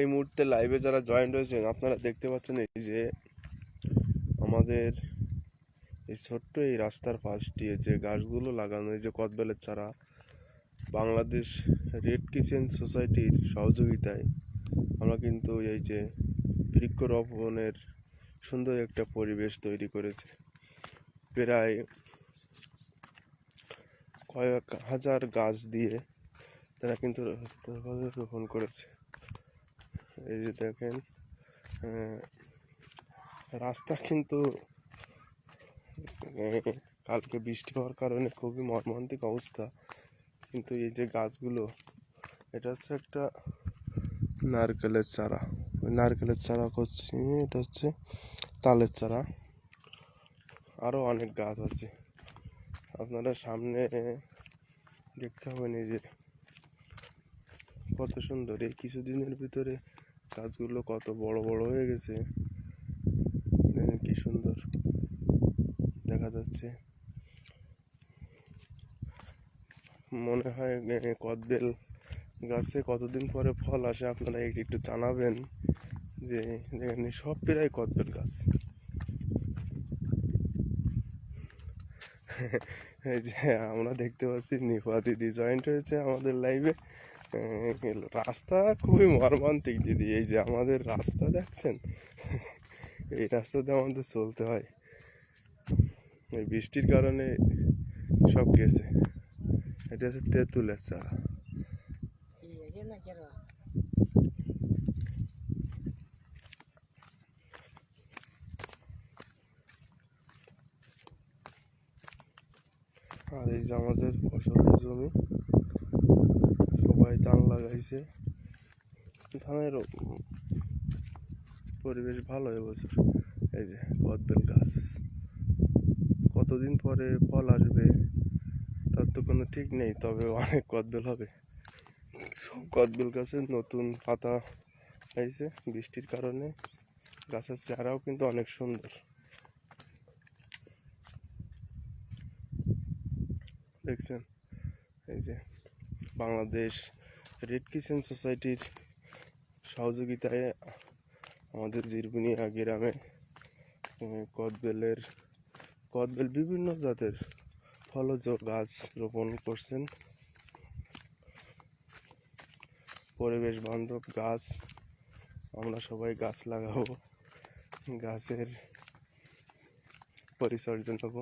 এই মুহূর্তে লাইভে যারা জয়েন্ট হয়েছেন, আপনারা দেখতে পাচ্ছেন এই যে আমাদের এই ছোট্ট এই রাস্তার পাশ দিয়ে যে গাছগুলো লাগানো, এই যে কদবেলের চারা, বাংলাদেশ রেড কিচেন সোসাইটির সহযোগিতায় আমরা কিন্তু এই যে বৃক্ষরোপণের সুন্দর একটা পরিবেশ তৈরি করেছে। প্রায় কয়েক হাজার গাছ দিয়ে তারা কিন্তু রোপণ করেছে। এই যে দেখেন রাস্তা কিন্তু কালকে বৃষ্টি হওয়ার কারণে খুবই মর্মান্তিক অবস্থা। কিন্তু এই যে গাছগুলো, এটা হচ্ছে একটা নারকেলের চারা। ওই নারকেলের চারা করছি, এটা হচ্ছে তালের চারা। আরও অনেক গাছ আছে। আপনারা সামনে দেখতে হবেন এই যে, কত সুন্দর। এই কিছুদিনের ভিতরে গাছগুলো কত বড় বড় হয়ে গেছে। কি সুন্দর। দেখা যাচ্ছে। মনে হয় কদবেল গাছে কতদিন পরে ফল আসে আপনারা একটু জানাবেন যে এই সব প্রায় কদবেল গাছ। যে আমরা দেখতে পাচ্ছি দিদি জয়েন্ট হয়েছে আমাদের লাইভে রাস্তা খুবই মর্মান্তিক, দিদি। এই যে আমাদের রাস্তা, দেখছেন? এই রাস্তাতে আমাদের চলতে হয়। এই বৃষ্টির কারণে সব গেছে। এটা হচ্ছে তেঁতুলের চারা। আর এই যে আমাদের ফসলের জমি। ধান লাগাইছে। ধানের পরিবেশ ভালো এবছর এই যে কদবেল গাছ। কতদিন পরে ফল আসবে, তার তো কোনো ঠিক নেই, তবে অনেক কদবেল হবে। সব কদবেল গাছের নতুন পাতা হয়েছে বৃষ্টির কারণে। গাছের চারাও কিন্তু অনেক সুন্দর। দেখছেন? এই যে বাংলাদেশ রেড কিচেন সোসাইটির সহযোগিতায় আমাদের জিরবুনিয়া গ্রামে কদবেলের, কদবেল বিভিন্ন জাতের ফলজ গাছ রোপণ করছেন। পরিবেশ বান্ধব গাছ, আমরা সবাই গাছ লাগাবো, গাছের পরিচর্যা নেব।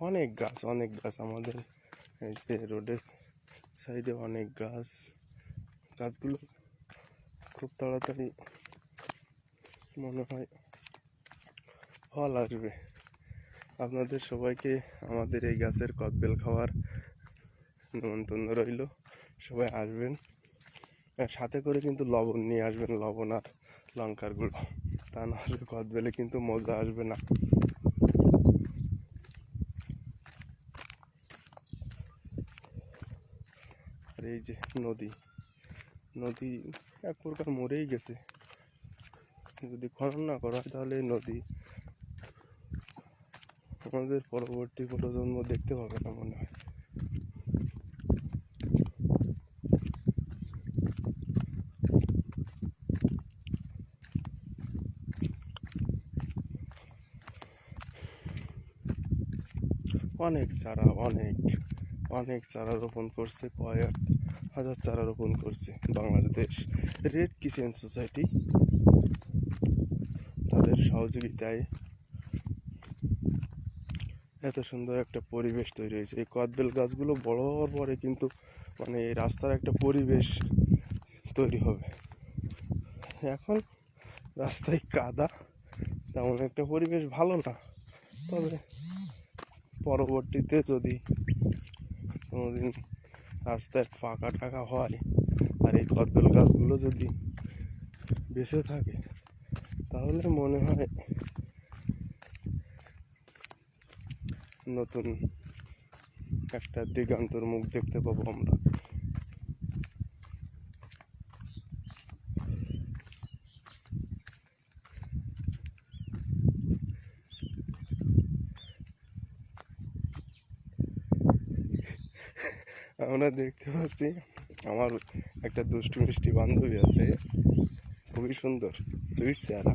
অনেক গাছ অনেক গাছ আমাদের এই যে রোডের সাইডে অনেক গাছ। গাছগুলো খুব তাড়াতাড়ি মনে হয় ফল আসবে। আপনাদের সবাইকে আমাদের এই গাছের কদবেল খাওয়ার নিমন্ত্রণ রইল। সবাই আসবেন। সাথে করে কিন্তু লবণ নিয়ে আসবেন, লবণ আর লঙ্কার গুঁড়ো। তা নাহলে কদবেলে কিন্তু মজা আসবে না। আর এই যে নদী নদী এক প্রকার মরেই গেছে। যদি খনন না করা হয় তাহলে নদী আমাদের পরবর্তী প্রজন্ম দেখতে পাবে না মনে হয়। অনেক চারা, অনেক। অনেক চারা রোপণ করছে, কয়েক হাজার চারা রোপণ করছে বাংলাদেশ। রেড কিচেন সোসাইটি তাদের সহযোগিতায় এত সুন্দর একটা পরিবেশ তৈরি হয়েছে। এই কদবেল গাছগুলো বড় হওয়ার পরে কিন্তু মানে এই রাস্তার একটা পরিবেশ তৈরি হবে। এখন রাস্তায় কাদা তেমন একটা পরিবেশ ভালো না। তবে পরবর্তীতে যদি কোনোদিন রাস্তায় ফাঁকা টাকা হয় আর এই কদবেল গাছগুলো যদি বেঁচে থাকে, তাহলে মনে হয় নতুন একটা দিগান্তর মুখ দেখতে পাবো আমরা। আমরা দেখতে পাচ্ছি আমার একটা দুষ্টু মিষ্টি বান্ধবী আছে। খুবই সুন্দর সুইট চেহারা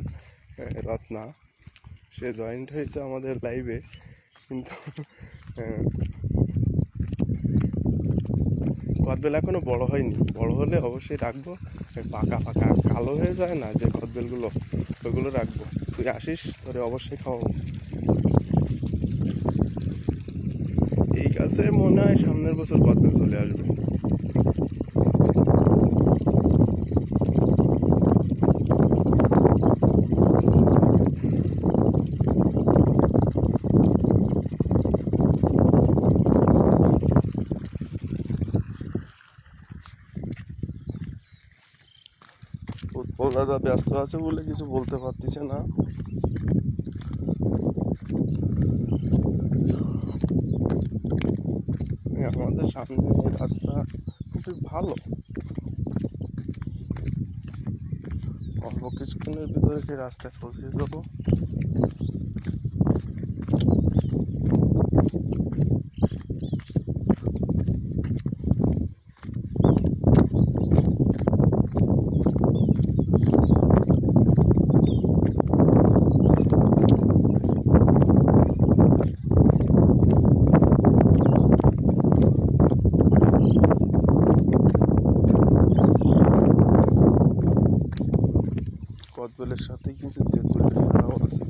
রত্না। সে জয়েন্ট হয়েছে আমাদের লাইভে কিন্তু আহ, কদবেল এখনও বড় হয়নি। বড় হলে অবশ্যই রাখব। পাকা পাকা কালো হয়ে যায় না যে কদবেলগুলো ওগুলো রাখব। তুই আসিস তোরে অবশ্যই খাওয়াবো। এই গাছে মনে হয় সামনের বছর কদবেল চলে আসবে। দাদা ব্যস্ত আছে বলে কিছু বলতে পারতেছে না। আমাদের সামনে রাস্তা খুবই ভালো। অল্প কিছুক্ষণের ভিতরে সেই রাস্তায় পৌঁছে যাব। কদবেলের সাথে কিন্তু তেঁতুলের ছাড়াও আছে।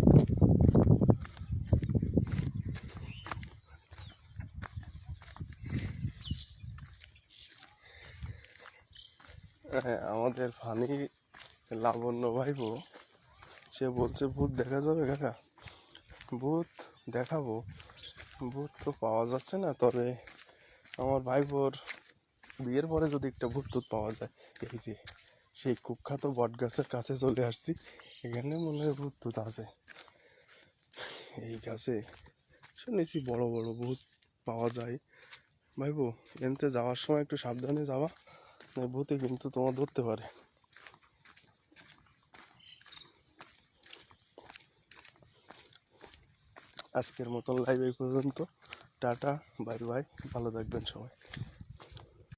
হ্যাঁ আমাদের ফানি লাবণ্য ভাইবো সে বলছে, ভূত দেখা যাবে কাকা? ভূত দেখাবো। ভূত তো পাওয়া যাচ্ছে না, তবে আমার ভাইবোর বিয়ের পরে যদি একটা ভূত টুত পাওয়া যায়, এই যে সেই কুখ্যাত বট গাছের কাছে চলে আসছি। এখানে মনে হয় ভূত আছে। এই গাছে শুনেছি বড় বড় ভূত পাওয়া যায়। ভাইবো এনতে যাওয়ার সময় একটু সাবধানে যাওয়া ভূতে কিন্তু তোমার ধরতে পারে। আজকের মতন লাইভ এই পর্যন্ত। টাটা বাই বাই ভালো থাকবেন সবাই।